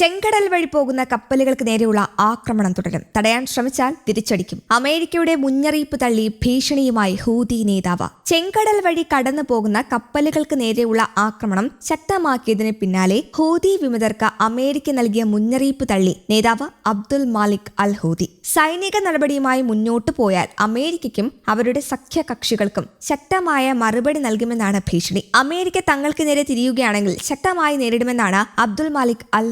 ചെങ്കടൽ വഴി പോകുന്ന കപ്പലുകൾക്ക് നേരെയുള്ള ആക്രമണം തുടരും. തടയാൻ ശ്രമിച്ചാൽ തിരിച്ചടിക്കും. അമേരിക്കയുടെ മുന്നറിയിപ്പ് തള്ളി ഭീഷണിയുമായി ഹൂതി നേതാവ്. ചെങ്കടൽ വഴി കടന്നു പോകുന്ന കപ്പലുകൾക്ക് നേരെയുള്ള ആക്രമണം ശക്തമാക്കിയതിന് പിന്നാലെ ഹൂതി വിമതർക്ക് അമേരിക്ക നൽകിയ മുന്നറിയിപ്പ് തള്ളി നേതാവ് അബ്ദുൽ മാലിക് അൽ ഹൂതി. സൈനിക നടപടിയുമായി മുന്നോട്ടു പോയാൽ അമേരിക്കയ്ക്കും അവരുടെ സഖ്യകക്ഷികൾക്കും ശക്തമായ മറുപടി നൽകുമെന്നാണ് ഭീഷണി. അമേരിക്ക തങ്ങൾക്ക് നേരെ തിരിയുകയാണെങ്കിൽ ശക്തമായി നേരിടുമെന്നാണ് അബ്ദുൽ മാലിക് അൽ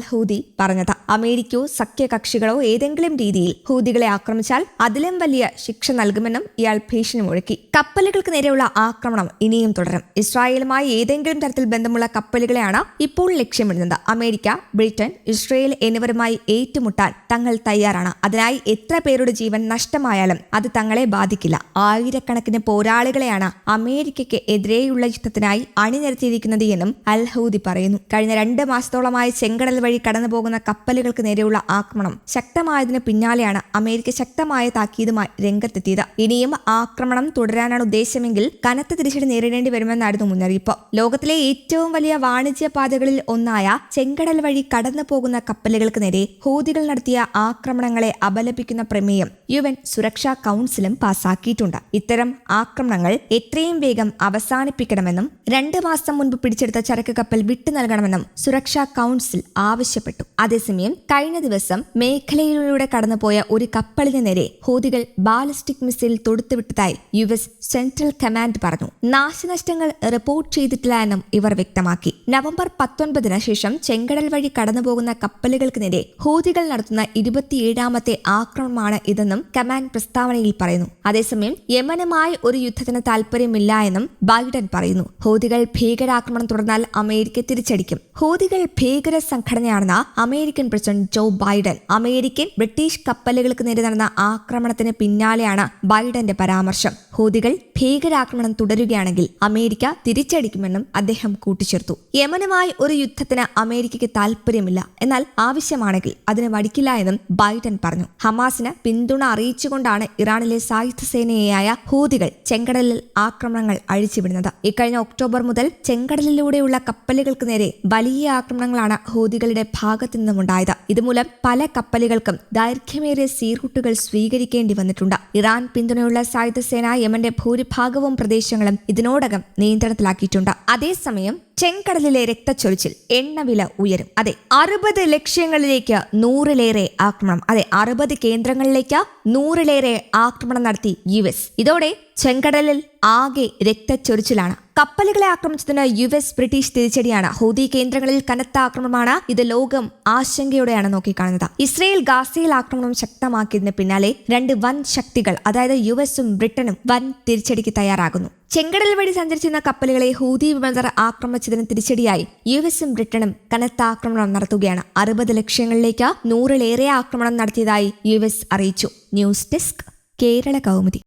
പറഞ്ഞത്. അമേരിക്കയോ സഖ്യകക്ഷികളോ ഏതെങ്കിലും രീതിയിൽ ഹൂതികളെ ആക്രമിച്ചാൽ അതിലും വലിയ ശിക്ഷ നൽകുമെന്നും ഇയാൾ ഭീഷണി മുഴക്കി. കപ്പലുകൾക്ക് നേരെയുള്ള ആക്രമണം ഇനിയും തുടരും. ഇസ്രായേലുമായി ഏതെങ്കിലും തരത്തിൽ ബന്ധമുള്ള കപ്പലുകളെയാണ് ഇപ്പോൾ ലക്ഷ്യമിടുന്നത്. അമേരിക്ക ബ്രിട്ടൻ ഇസ്രായേൽ എന്നിവരുമായി ഏറ്റുമുട്ടാൻ തങ്ങൾ തയ്യാറാണ്. അതിനായി എത്ര പേരുടെ ജീവൻ നഷ്ടമായാലും അത് തങ്ങളെ ബാധിക്കില്ല. ആയിരക്കണക്കിന് പോരാളികളെയാണ് അമേരിക്കയ്ക്ക് എതിരെയുള്ള യുദ്ധത്തിനായി അണിനിരത്തിയിരിക്കുന്നത് എന്നും അൽ ഹൂദി പറയുന്നു. കഴിഞ്ഞ രണ്ട് മാസത്തോളമായി ചെങ്കടൽ വഴി കടന്നുപോകുന്ന കപ്പലുകൾക്ക് നേരെയുള്ള ആക്രമണം ശക്തമായതിന് പിന്നാലെയാണ് അമേരിക്ക ശക്തമായ താക്കീതുമായി രംഗത്തെത്തിയത്. ഇനിയും ആക്രമണം തുടരാനാണ് ഉദ്ദേശമെങ്കിൽ കനത്ത തിരിച്ചടി നേരിടേണ്ടി വരുമെന്നായിരുന്നു മുന്നറിയിപ്പ്. ലോകത്തിലെ ഏറ്റവും വലിയ വാണിജ്യ പാതകളിൽ ഒന്നായ ചെങ്കടൽ വഴി കടന്നു പോകുന്ന കപ്പലുകൾക്ക് നേരെ ഹൂതികൾ നടത്തിയ ആക്രമണങ്ങളെ അപലപിക്കുന്ന പ്രമേയം യു എൻ സുരക്ഷാ കൗൺസിലും പാസാക്കിയിട്ടുണ്ട്. ഇത്തരം ആക്രമണങ്ങൾ എത്രയും വേഗം അവസാനിപ്പിക്കണമെന്നും രണ്ട് മാസം മുൻപ് പിടിച്ചെടുത്ത ചരക്ക് കപ്പൽ വിട്ടു നൽകണമെന്നും സുരക്ഷാ കൗൺസിൽ ആവശ്യപ്പെട്ടു. അതേസമയം കഴിഞ്ഞ ദിവസം മേഖലയിലൂടെ കടന്നുപോയ ഒരു കപ്പലിന് നേരെ ഹൂതികൾ ബാലിസ്റ്റിക് മിസൈൽ തൊടുത്തുവിട്ടതായി യു എസ് സെൻട്രൽ കമാൻഡ് പറഞ്ഞു. നാശനഷ്ടങ്ങൾ റിപ്പോർട്ട് ചെയ്തിട്ടില്ല എന്നും ഇവർ വ്യക്തമാക്കി. നവംബർ പത്തൊൻപതിന് ശേഷം ചെങ്കടൽ വഴി കടന്നുപോകുന്ന കപ്പലുകൾക്ക് നേരെ ഹൂതികൾ നടത്തുന്ന ഇരുപത്തിയേഴാമത്തെ ആക്രമണമാണ് ഇതെന്നും കമാൻഡ് പ്രസ്താവനയിൽ പറയുന്നു. അതേസമയം യമനുമായി ഒരു യുദ്ധത്തിന് താൽപര്യമില്ല എന്നും ബൈഡൻ പറയുന്നു. ഹൂതികൾ ഭീകരാക്രമണം തുടർന്നാൽ അമേരിക്ക തിരിച്ചടിക്കും. ഹൂതികൾ ഭീകര സംഘടനയാണെന്ന American president Joe Biden American British കപ്പലുകൾക്ക് നേരെ നടന്ന ആക്രമണത്തിന് പിന്നാലെയാണ് ബൈഡന്റെ പരാമർശം. ഹൂതികൾ ഭീകരാക്രമണം തുടരുകയാണെങ്കിൽ അമേരിക്ക തിരിച്ചടിക്കുമെന്നും അദ്ദേഹം കൂട്ടിച്ചേർത്തു. യമനുമായി ഒരു യുദ്ധത്തിന് അമേരിക്കയ്ക്ക് താൽപര്യമില്ല എന്നാൽ ആവശ്യമാണെങ്കിൽ അതിന് വടിക്കില്ല എന്നും ബൈഡൻ പറഞ്ഞു. ഹമാസിന് പിന്തുണ അറിയിച്ചുകൊണ്ടാണ് ഇറാനിലെ സായുധ സേനയായ ഹൂതികൾ ചെങ്കടലിൽ ആക്രമണങ്ങൾ അഴിച്ചുവിടുന്നത്. ഇക്കഴിഞ്ഞ ഒക്ടോബർ മുതൽ ചെങ്കടലിലൂടെയുള്ള കപ്പലുകൾക്ക് നേരെ വലിയ ആക്രമണങ്ങളാണ് ഹൂതികളുടെ ഭാഗത്തു നിന്നുമുണ്ടായത്. ഇതുമൂലം പല കപ്പലുകൾക്കും ദൈർഘ്യമേറിയ സീർകുട്ടുകൾ സ്വീകരിക്കേണ്ടി വന്നിട്ടുണ്ട്. ഇറാൻ പിന്തുണയുള്ള സായുധ സേന യമന്റെ ഭൂരിഭാഗവും പ്രദേശങ്ങളും ഇതിനോടകം നിയന്ത്രണത്തിലാക്കിയിട്ടുണ്ട്. അതേസമയം ചെങ്കടലിലെ രക്തച്ചൊരിച്ചിൽ എണ്ണവില ഉയരും. അതെ അറുപത് ലക്ഷ്യങ്ങളിലേക്ക് നൂറിലേറെ ആക്രമണം. അതെ അറുപത് കേന്ദ്രങ്ങളിലേക്ക് നൂറിലേറെ ആക്രമണം നടത്തി യു എസ്. ഇതോടെ ചെങ്കടലിൽ ആകെ രക്തച്ചൊരിച്ചിലാണ് കപ്പലുകളെ ആക്രമിച്ചതിന് യു എസ് ബ്രിട്ടീഷ് തിരിച്ചടിയാണ്. ഹൂതി കേന്ദ്രങ്ങളിൽ കനത്ത ആക്രമണമാണ് ഇത് ലോകം ആശങ്കയോടെയാണ് നോക്കിക്കാണുന്നത്. ഇസ്രയേൽ ഗാസയിൽ ആക്രമണം ശക്തമാക്കിയതിന് പിന്നാലെ രണ്ട് വൻ ശക്തികൾ അതായത് യു എസും ബ്രിട്ടനും വൻ തിരിച്ചടിക്ക് തയ്യാറാകുന്നു. ചെങ്കടൽ വഴി സഞ്ചരിച്ചിരുന്ന കപ്പലുകളെ ഹൂതി വിമതർ ആക്രമിച്ചതിന് തിരിച്ചടിയായി യു എസും ബ്രിട്ടനും കനത്ത ആക്രമണം നടത്തുകയാണ്. അറുപത് ലക്ഷ്യങ്ങളിലേക്ക് നൂറിലേറെ ആക്രമണം നടത്തിയതായി യു എസ് അറിയിച്ചു. News desk Kerala Kaumudi.